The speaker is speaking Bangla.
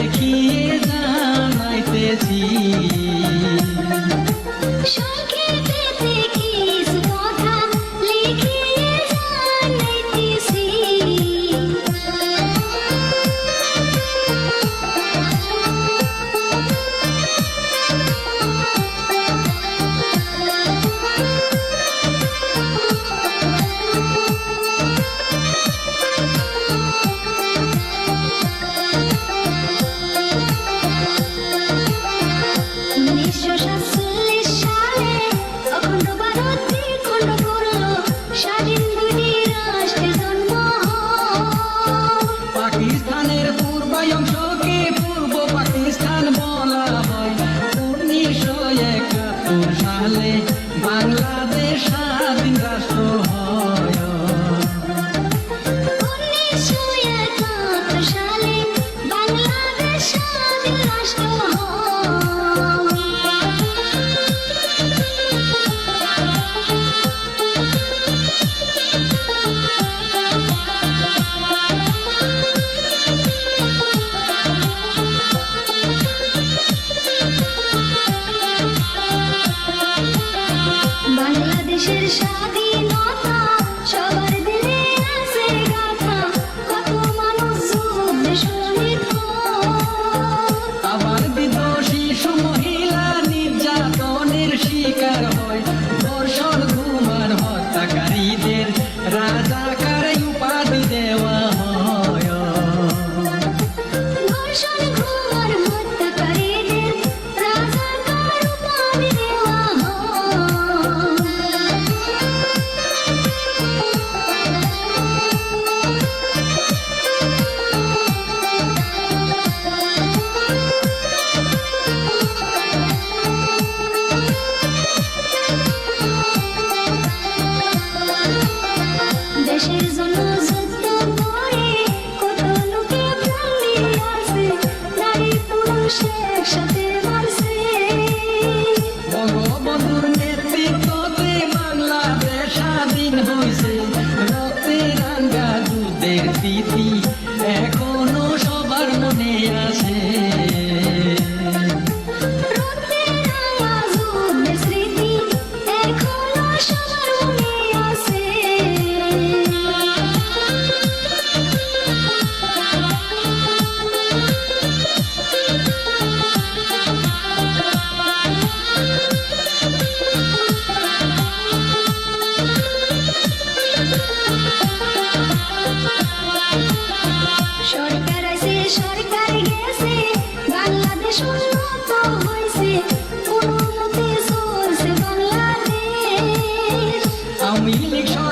দেখিয়ে জানাইতেছি। নষ্ট স্বাধীন হয়েছে রক্তে রাঙ্গা দুধের তিথি Nick Shaw.